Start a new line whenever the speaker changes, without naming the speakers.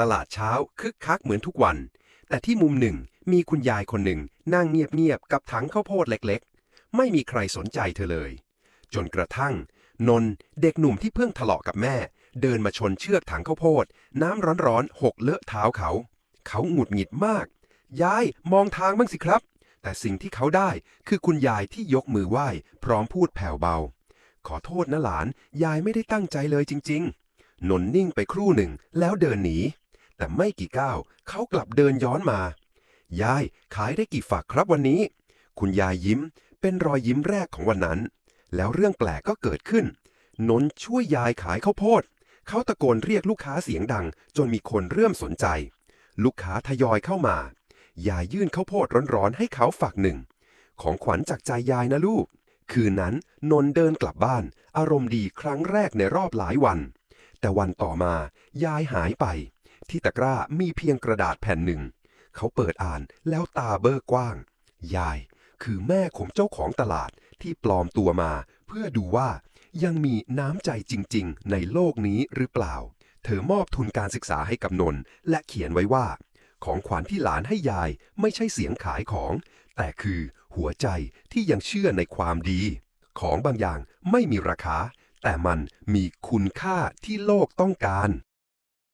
ตลาดเช้าคึกคักเหมือนทุกวัน แต่ที่มุมหนึ่งมีคุณยายคนหนึ่งนั่งเงียบๆกับถังข้าวโพดเล็กๆ ไม่มีใครสนใจเธอเลย จนกระทั่ง นนเด็กหนุ่มที่เพิ่งทะเลาะกับแม่ เดินมาชนเชือกถังข้าวโพด น้ำร้อนๆหกเลอะเท้าเขา เขาหงุดหงิดมาก ยายมองทางบ้างสิครับ แต่สิ่งที่เขาได้คือคุณยายที่ยกมือไหว้พร้อมพูดแผ่วเบา ขอโทษนะหลานยายไม่ได้ตั้งใจเลยจริง ๆ นนนิ่งไปครู่หนึ่งแล้วเดินหนี แต่ไม่กี่ก้าวเขากลับเดินย้อนมา ยายขายได้กี่ฝักครับวันนี้ คุณยายยิ้ม เป็นรอยยิ้มแรกของวันนั้น แล้วเรื่องแปลกก็เกิดขึ้น นนท์ช่วยยายขายข้าวโพด เขาตะโกนเรียกลูกค้าเสียงดัง จนมีคนเริ่มสนใจ ลูกค้าทยอยเข้ามายายยื่นข้าวโพดร้อนๆให้เขาฝักหนึ่ง ของขวัญจากใจยายนะลูก คืนนั้นนนท์เดินกลับบ้าน อารมณ์ดีครั้งแรกในรอบหลายวัน แต่วันต่อมายายหายไป ที่ตะกร้ามีเพียงกระดาษแผ่นหนึ่ง เขาเปิดอ่านแล้วตาเบ้อกว้าง ยาย คือแม่ของเจ้าของตลาดที่ปลอมตัวมา เพื่อดูว่ายังมีน้ำใจจริง ๆ ในโลกนี้หรือเปล่า เธอมอบทุนการศึกษาให้กับนนท์และเขียนไว้ว่า ของขวัญที่หลานให้ยายไม่ใช่เสียงขายของ แต่คือหัวใจที่ยังเชื่อในความดี ของบางอย่างไม่มีราคา แต่มันมีคุณค่าที่โลกต้องการ